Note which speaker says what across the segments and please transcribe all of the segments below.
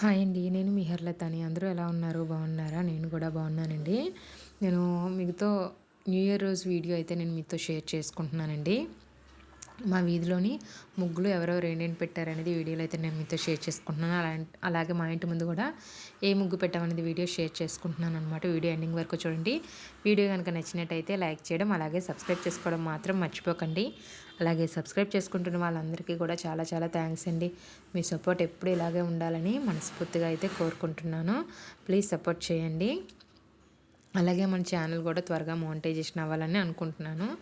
Speaker 1: Hi అండి. నేను మీ హర్లతని. అందరూ ఎలా ఉన్నారు? బాగున్నారా? నేను కూడా బాగున్నానండి. నేను మీతో న్యూ ఇయర్ రోజు వీడియో అయితే నేను మీతో షేర్ చేసుకుంటున్నానండి. మా వీధిలోని ముగ్గులు ఎవరెవరు ఏంటేంటి పెట్టారనేది వీడియోలో అయితే నేను మీతో షేర్ చేసుకుంటున్నాను. అలా అలాగే మా ఇంటి ముందు కూడా ఏ ముగ్గు పెట్టామనేది వీడియో షేర్ చేసుకుంటున్నాను అనమాట వీడియో ఎండింగ్ వరకు చూడండి. వీడియో కనుక నచ్చినట్టయితే లైక్ చేయడం అలాగే సబ్స్క్రైబ్ చేసుకోవడం మాత్రం మర్చిపోకండి. అలాగే సబ్స్క్రైబ్ చేసుకుంటున్న వాళ్ళందరికీ కూడా చాలా చాలా థ్యాంక్స్ అండి. మీ సపోర్ట్ ఎప్పుడు ఇలాగే ఉండాలని మనస్ఫూర్తిగా అయితే కోరుకుంటున్నాను. ప్లీజ్ సపోర్ట్ చేయండి. అలాగే మన ఛానల్ కూడా త్వరగా మోనిటైజేషన్ అవ్వాలని అనుకుంటున్నాను.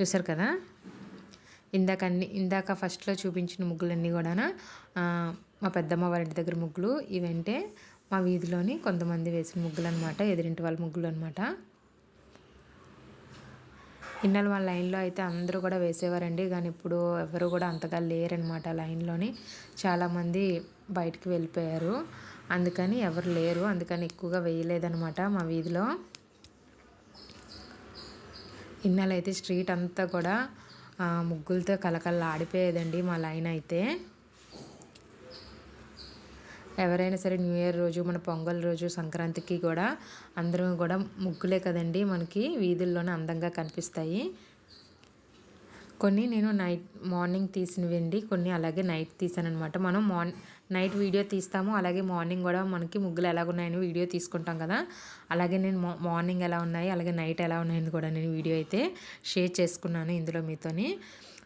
Speaker 1: చూసారు కదా? ఇందాక అన్ని ఇందాక ఫస్ట్లో చూపించిన ముగ్గులన్నీ కూడా మా పెద్దమ్మ వారి ఇంటి దగ్గర ముగ్గులు ఇవంటే మా వీధిలోని కొంతమంది వేసిన ముగ్గులు అనమాట ఎదురింటి వాళ్ళ ముగ్గులు అనమాట ఇన్నాళ్ళు మా లైన్లో అయితే అందరూ కూడా వేసేవారండి. కానీ ఇప్పుడు ఎవరు కూడా అంతగా లేరనమాట లైన్లోని. చాలామంది బయటికి వెళ్ళిపోయారు. అందుకని ఎవరు లేరు. అందుకని ఎక్కువగా వేయలేదనమాట మా వీధిలో. ఇన్నాళ్ళైతే స్ట్రీట్ అంతా కూడా ముగ్గులతో కలకల్లా ఆడిపోయేదండి మా లైన్ అయితే. ఎవరైనా సరే న్యూ ఇయర్ రోజు మన పొంగల్ రోజు సంక్రాంతికి కూడా అందరం కూడా ముగ్గులే కదండి మనకి వీధుల్లోనే అందంగా కనిపిస్తాయి. కొన్ని నేను నైట్ మార్నింగ్ తీసినవండి కొన్ని అలాగే నైట్ తీసాను అనమాట మనం మార్న్ నైట్ వీడియో తీస్తాము అలాగే మార్నింగ్ కూడా మనకి ముగ్గులు ఎలా ఉన్నాయని వీడియో తీసుకుంటాం కదా. అలాగే నేను మార్నింగ్ ఎలా ఉన్నాయి అలాగే నైట్ ఎలా ఉన్నాయని కూడా నేను వీడియో అయితే షేర్ చేసుకున్నాను ఇందులో మీతోని.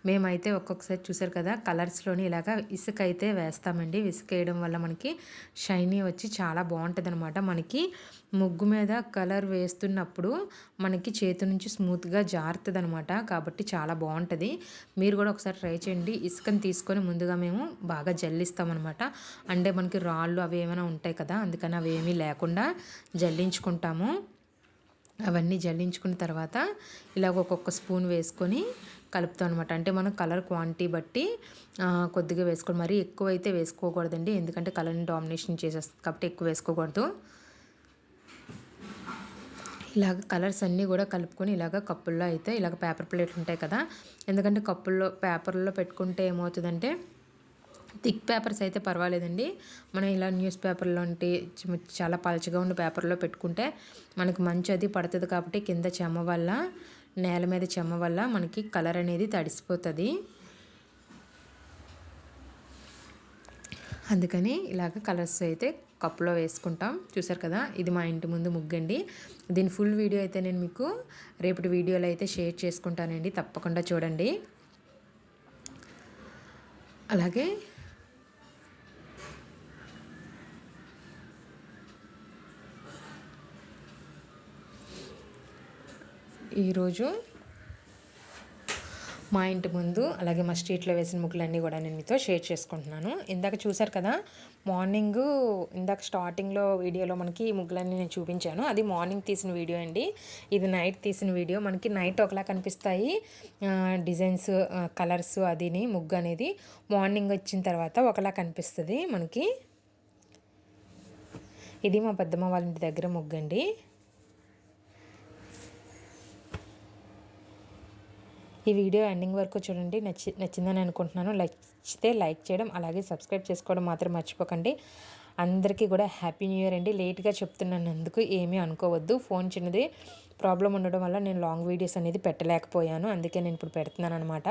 Speaker 1: మేమైతే ఒక్కొక్కసారి చూసారు కదా కలర్స్లోని ఇలాగ ఇసుక అయితే వేస్తామండి. ఇసుక వేయడం వల్ల మనకి షైనీ వచ్చి చాలా బాగుంటుంది అనమాట మనకి ముగ్గు మీద కలర్ వేస్తున్నప్పుడు మనకి చేతి నుంచి స్మూత్గా జారుతుంది అనమాట కాబట్టి చాలా బాగుంటుంది. మీరు కూడా ఒకసారి ట్రై చేయండి. ఇసుకని తీసుకొని ముందుగా మేము బాగా జల్లిస్తామన్నమాట అంటే మనకి రాళ్ళు అవి ఏమైనా ఉంటాయి కదా అందుకని అవి ఏమీ లేకుండా జల్లించుకుంటాము. అవన్నీ జల్లించుకున్న తర్వాత ఇలాగ ఒక్కొక్క స్పూన్ వేసుకొని కలుపుతాం అనమాట అంటే మనం కలర్ క్వాంటిటీ బట్టి కొద్దిగా వేసుకోండి మరీ ఎక్కువ అయితే వేసుకోకూడదండి. ఎందుకంటే కలర్ని డామినేషన్ చేసేస్తుంది కాబట్టి ఎక్కువ వేసుకోకూడదు. ఇలాగ కలర్స్ అన్నీ కూడా కలుపుకొని ఇలాగ కప్పుల్లో అయితే ఇలాగ పేపర్ ప్లేట్లు ఉంటాయి కదా. ఎందుకంటే కప్పుల్లో పేపర్లో పెట్టుకుంటే ఏమవుతుందంటే థిక్ పేపర్స్ అయితే పర్వాలేదండి. మనం ఇలా న్యూస్ పేపర్లో చాలా పలచగా ఉన్న పేపర్లో పెట్టుకుంటే మనకి మంచి అది పడుతుంది కాబట్టి కింద చెమ్మ వల్ల నేల మీద చెమ్మ వల్ల మనకి కలర్ అనేది తడిసిపోతుంది. అందుకని ఇలాగ కలర్స్ అయితే కప్పులో వేసుకుంటాం. చూసారు కదా ఇది మా ఇంటి ముందు ముగ్గండి. దీని ఫుల్ వీడియో అయితే నేను మీకు రేపటి వీడియోలో అయితే షేర్ చేసుకుంటానండి. తప్పకుండా చూడండి. అలాగే ఈరోజు మా ఇంటి ముందు అలాగే మా స్ట్రీట్లో వేసిన ముగ్గులన్నీ కూడా నేను మీతో షేర్ చేసుకుంటున్నాను. ఇందాక చూసారు కదా మార్నింగ్ ఇందాక స్టార్టింగ్లో వీడియోలో మనకి ఈ ముగ్గులన్నీ నేను చూపించాను. అది మార్నింగ్ తీసిన వీడియో అండి. ఇది నైట్ తీసిన వీడియో. మనకి నైట్ ఒకలా కనిపిస్తాయి. డిజైన్స్ కలర్స్ అదిని ముగ్గు అనేది మార్నింగ్ వచ్చిన తర్వాత ఒకలా కనిపిస్తుంది మనకి. ఇది మా పెద్దమ్మ వాళ్ళ ఇంటి దగ్గర ముగ్గు అండి ఈ వీడియో ఎండింగ్ వరకు చూడండి. నచ్చి నచ్చిందని అనుకుంటున్నాను. నచ్చితే లైక్ చేయడం అలాగే సబ్స్క్రైబ్ చేసుకోవడం మాత్రం మర్చిపోకండి. అందరికీ కూడా హ్యాపీ న్యూ ఇయర్ అండి. లేట్గా చెప్తున్నందుకు ఏమీ అనుకోవద్దు. ఫోన్ చిన్నది. ప్రాబ్లం ఉండడం వల్ల నేను లాంగ్ వీడియోస్ అనేది పెట్టలేకపోయాను. అందుకే నేను ఇప్పుడు పెడుతున్నాను అనమాట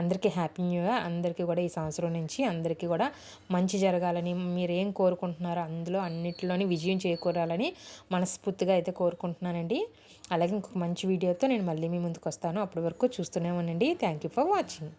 Speaker 1: అందరికీ హ్యాపీ న్యూ ఇయర్. అందరికీ కూడా ఈ సంవత్సరం నుంచి అందరికీ కూడా మంచి జరగాలని మీరు ఏం కోరుకుంటున్నారో అందులో అన్నిటిలోని విజయం చేకూరాలని మనస్ఫూర్తిగా అయితే కోరుకుంటున్నానండి. అలాగే ఇంకొక మంచి వీడియోతో నేను మళ్ళీ మీ ముందుకు వస్తాను అప్పటి వరకు చూస్తూనే ఉండండి. Thank you for watching